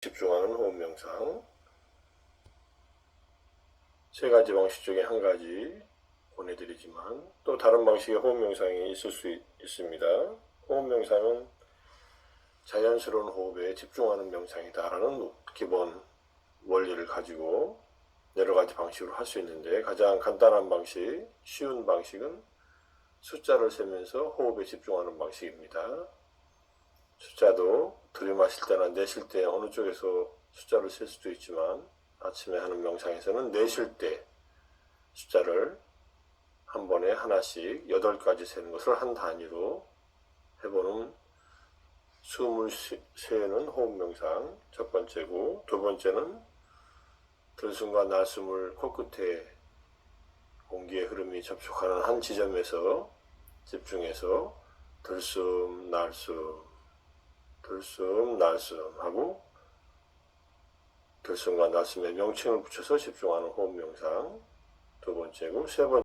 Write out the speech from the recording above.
집중하는 호흡 명상. 세 가지 방식 중에 한 가지 보내드리지만 또 다른 방식의 호흡 명상이 있을 수 있, 있습니다. 호흡 명상은 자연스러운 호흡에 집중하는 명상이다라는 기본 원리를 가지고 여러 가지 방식으로 할 수 있는데 가장 간단한 방식, 쉬운 방식은 숫자를 세면서 호흡에 집중하는 방식입니다. 숫자도 들이마실 때나 내쉴 때 어느 쪽에서 숫자를 셀 수도 있지만 아침에 하는 명상에서는 내쉴 때 숫자를 한 번에 하나씩 여덟 가지 세는 것을 한 단위로 해보는 숨을 쉬- 쉬는 호흡 명상 첫 번째고 두 번째는 들숨과 날숨을 코끝에 공기의 흐름이 접촉하는 한 지점에서 집중해서 들숨 날숨 들숨 날숨 하고 들숨과 날숨의 명칭을 붙여서 집중하는 호흡 명상. 두 번째고 세 번째